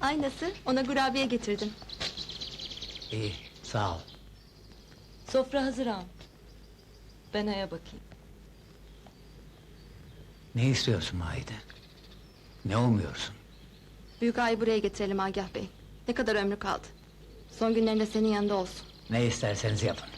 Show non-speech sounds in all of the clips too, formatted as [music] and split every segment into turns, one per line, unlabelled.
Aynası, ona kurabiye getirdim.
İyi, sağ ol.
Sofra hazır ağam. Ben aya bakayım.
Ne istiyorsun Maide? Ne umuyorsun?
Büyük ağayı buraya getirelim Agah Bey. Ne kadar ömrü kaldı. Son günlerinde senin yanında olsun.
Ne isterseniz yapın.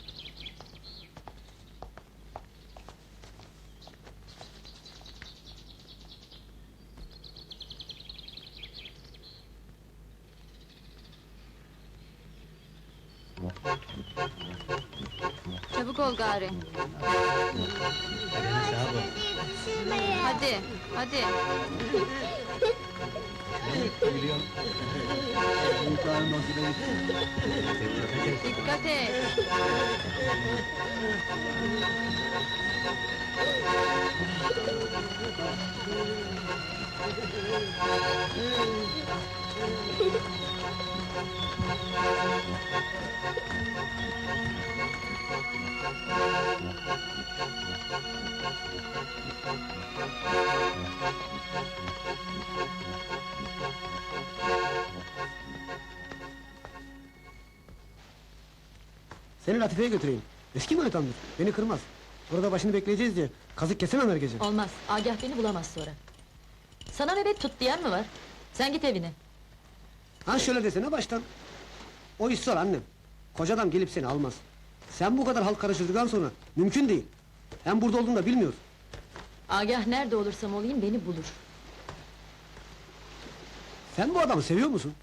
Çabuk ol gari.
Elini sağa bak.
Hadi, hadi. Dikkat et.
Seni Latife'ye götüreyim. Eski manitamdır. Beni kırmaz. Burada başını bekleyeceğiz diye kazık kesemem her gece.
Olmaz. Agah beni bulamaz sonra. Sana nöbet tut diyen mi var? Sen git evine.
Ha şöyle desene baştan. O iş zor annem. Koca adam gelip seni almaz. Sen bu kadar halk karıştırdıktan sonra mümkün değil. Hem burada olduğunu da bilmiyor.
Agah nerede olursam olayım beni bulur.
Sen bu adamı seviyor musun?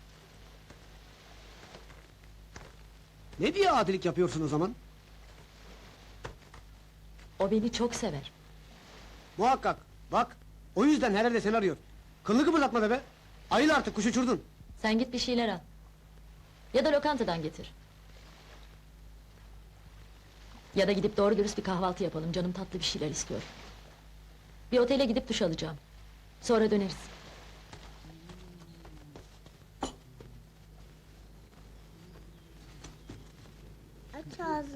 Ne diye adilik yapıyorsun o zaman?
O beni çok sever.
Muhakkak. Bak. O yüzden her yerde seni arıyor. Kılını kıpırdatma be be. Ayıl artık kuş uçurdun.
Sen git bir şeyler al. Ya da lokantadan getir. Ya da gidip doğru dürüst bir kahvaltı yapalım. Canım tatlı bir şeyler istiyor. Bir otele gidip duş alacağım. Sonra döneriz.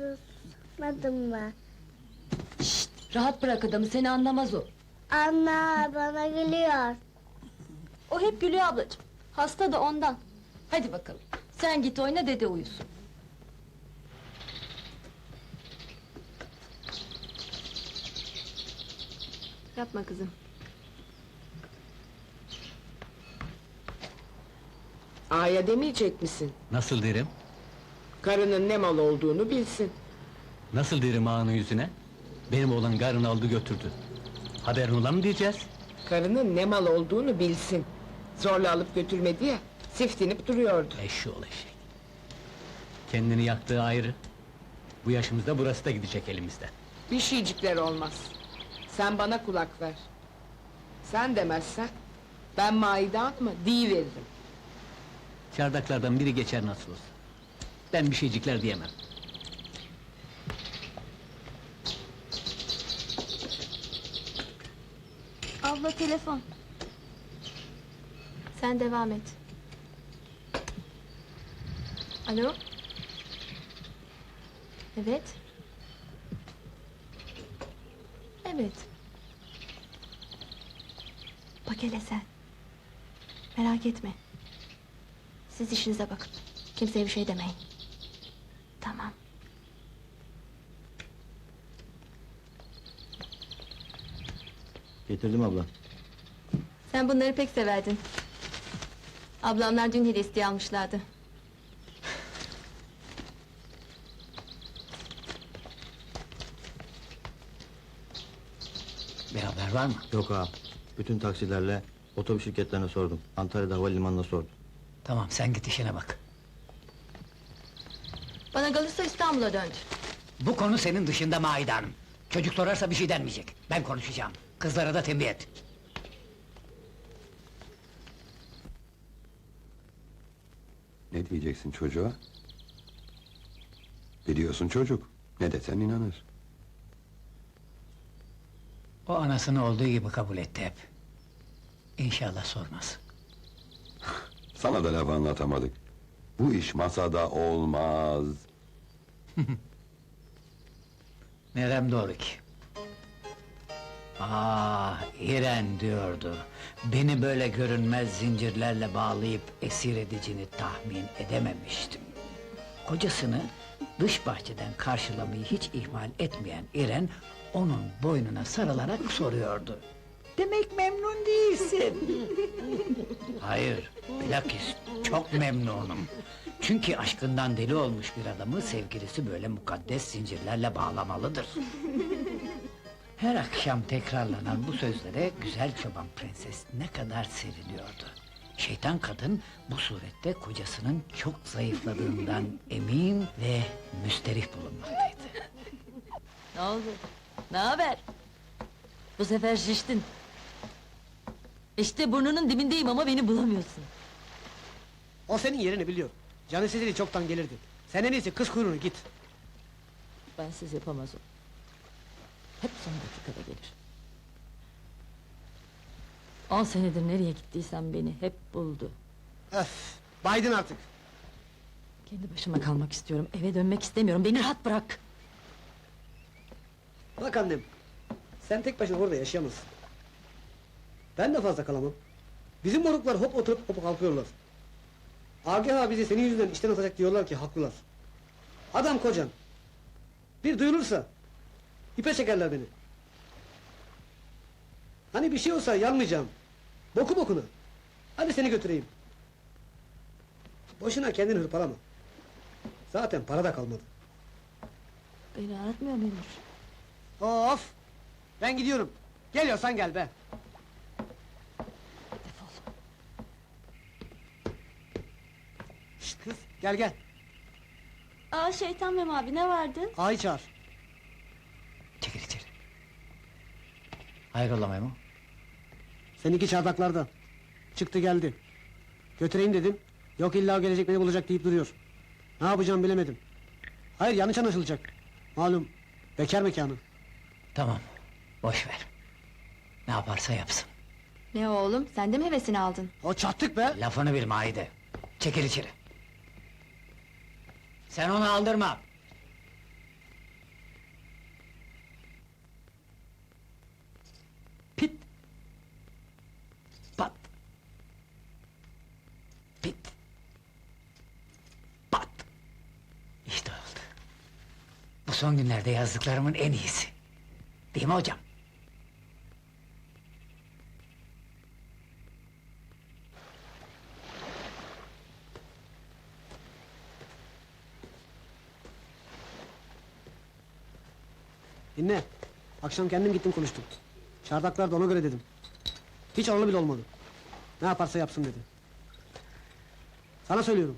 Susmadın mı?
Şşt, rahat bırak adamı seni anlamaz o.
Anne bana gülüyor.
O hep gülüyor ablacığım. Hasta da ondan.
Hadi bakalım. Sen git oyna dede uyusun.
Yapma kızım.
Aya demeyecek misin?
Nasıl derim?
Karının ne mal olduğunu bilsin.
Nasıl derim ağanın yüzüne? Benim oğlan garını aldı götürdü. Haberin ola mı diyeceğiz?
Karının ne mal olduğunu bilsin. Zorla alıp götürmedi ya, siftinip duruyordu.
Eşşoğlu eşek. Kendini yaktığı ayrı. Bu yaşımızda burası da gidecek elimizden.
Bir şeycikler olmaz. Sen bana kulak ver. Sen demezsen, ben maide atma, veririm.
Çardaklardan biri geçer nasıl olsa. Ben bir şeycikler diyemem.
Abla telefon. Sen devam et. Alo? Evet. Evet. Bak hele sen. Merak etme. Siz işinize bakın. Kimseye bir şey demeyin. Tamam.
Getirdim abla.
Sen bunları pek severdin. Ablamlar dün hediye isteği almışlardı.
Bir haber var mı?
Yok ağam. Bütün taksilerle otobüs şirketlerine sordum. Antalya'da havalimanına sordum.
Tamam sen git işine bak.
Bana kalırsa İstanbul'a döndü.
Bu konu senin dışında Maide Hanım. Çocuk sorarsa bir şey denmeyecek. Ben konuşacağım. Kızlara da tembih et.
Ne diyeceksin çocuğa? Biliyorsun çocuk. Ne desen inanır.
O anasını olduğu gibi kabul etti hep. İnşallah sormaz. [laughs]
Sana da laf anlatamadık. Bu iş masada olmaz. [laughs]
Nerem doğru ki? Ah, İren diyordu. Beni böyle görünmez zincirlerle bağlayıp esir edicini tahmin edememiştim. Kocasını dış bahçeden karşılamayı hiç ihmal etmeyen İren... ...onun boynuna sarılarak soruyordu. Demek memnun değilsin. [laughs] Hayır, bilakis çok memnunum. Çünkü aşkından deli olmuş bir adamı sevgilisi böyle mukaddes zincirlerle bağlamalıdır. [laughs] Her akşam tekrarlanan bu sözlere güzel çoban prenses ne kadar seviniyordu. Şeytan kadın bu surette kocasının çok zayıfladığından [laughs] emin ve müsterih bulunmaktaydı.
Ne oldu? Ne haber? Bu sefer şiştin. İşte burnunun dibindeyim ama beni bulamıyorsun.
O senin yerini biliyor. Canı sizleri çoktan gelirdi. Sen en iyisi kız kuyruğunu git.
Bensiz yapamaz o. Hep son dakikada gelir. On senedir nereye gittiysem beni hep buldu.
Öf, baydın artık.
Kendi başıma kalmak istiyorum, eve dönmek istemiyorum, beni rahat bırak!
Bak annem, sen tek başına orada yaşayamazsın. Ben de fazla kalamam. Bizim moruklar hop oturup hop kalkıyorlar. Agah bizi senin yüzünden işten atacak diyorlar ki haklılar. Adam kocan. Bir duyulursa ipe çekerler beni. Hani bir şey olsa yanmayacağım. Boku bokuna. Hadi seni götüreyim. Boşuna kendini hırpalama. Zaten para da kalmadı.
Beni aratmıyor muymuş?
Of! Ben gidiyorum. Geliyorsan gel be.
Defol.
Şşt kız, gel gel.
Aa şeytan Mem abi ne vardı?
Ağayı çağır.
Çekil içeri. Hayrola Memo?
Seninki çardaklarda. Çıktı geldi. Götüreyim dedim. Yok illa gelecek beni bulacak deyip duruyor. Ne yapacağım bilemedim. Hayır yanlış anlaşılacak. Malum bekar mekanı.
Tamam, boş ver. Ne yaparsa yapsın.
Ne oğlum, sen de mi hevesini aldın?
O çattık be.
Lafını bil Maide. Çekil içeri. Sen onu aldırma. Pit. Pat. Pit. Pat. İşte oldu. Bu son günlerde yazdıklarımın en iyisi. Değil mi hocam?
Dinle. Akşam kendim gittim konuştum. Çardaklar da ona göre dedim. Hiç oralı bile olmadı. Ne yaparsa yapsın dedi. Sana söylüyorum.